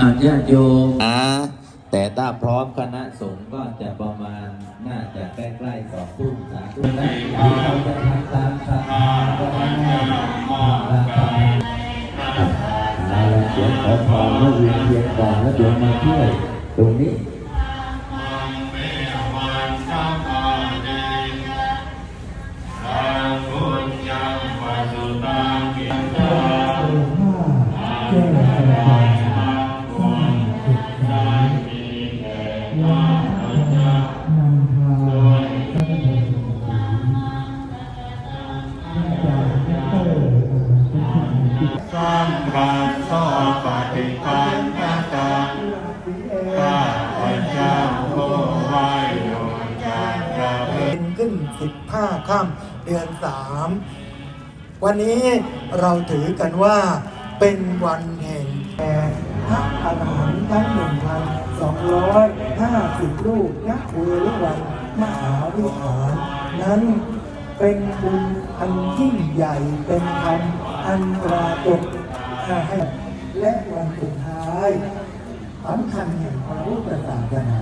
อาญาติโยมนะแต่ถ้าพร้อมคณะสงฆ์ก็จะประมาณน่าจะใกล้ๆสองทุ่มสามทุ่มนะเราจะทำตามศรัทธาก็ได้เอาละเดี๋ยวขอพรแล้วเวียนเทียนก่อนแล้วเดี๋ยวมาช่วยตรงนี้สัมปันโสปฏิปันนตาข้าพเจ้าผู้ไหวโยนการประพฤติเป็นขึ้น15ค่ำเดือน3วันนี้เราถือกันว่าเป็นวันแห่งแพร ทั้ง 1,250 รูปนักณเวรุวันมหาวิหาร นั้นเป็นบุญอันยิ่งใหญ่เป็นธรรมอันปรากฏให้และวันสุดท้ายสำคัญแห่งพระพุทธศาสนา